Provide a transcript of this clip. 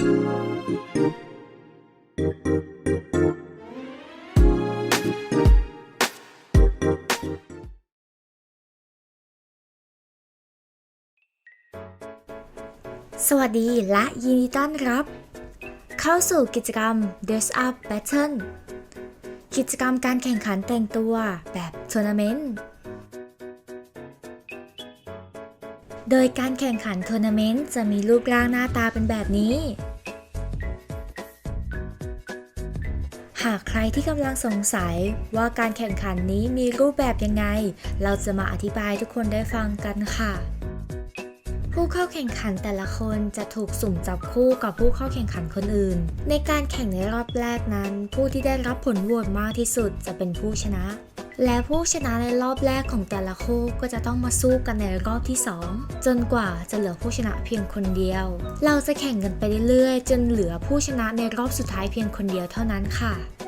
สวัสดีและยินดีต้อนรับ เข้าสู่กิจกรรม Dress Up Battle กิจกรรมการแข่งขันแต่งตัวแบบทัวร์นาเมนต์ โดยการแข่งขันทัวร์นาเมนต์จะมีรูปร่างหน้าตาเป็นแบบนี้ หากใครที่กำลังสงสัยว่าการแข่งขันนี้มีรูปแบบยังไง เราจะมาอธิบายทุกคนได้ฟังกันค่ะผู้เข้าแข่งขันแต่ละคนจะถูกสุ่มจับคู่กับผู้เข้าแข่งขันคนอื่น ในการแข่งในรอบแรกนั้น ผู้ที่ได้รับผลโหวตมากที่สุดจะเป็นผู้ชนะ และผู้ชนะในรอบแรกของแต่ละคู่ก็จะต้องมาสู้กันในรอบที่ 2 จนกว่าจะเหลือผู้ชนะเพียงคนเดียว เราจะแข่งกันไปเรื่อยๆ จนเหลือผู้ชนะในรอบสุดท้ายเพียงคนเดียวเท่านั้นค่ะ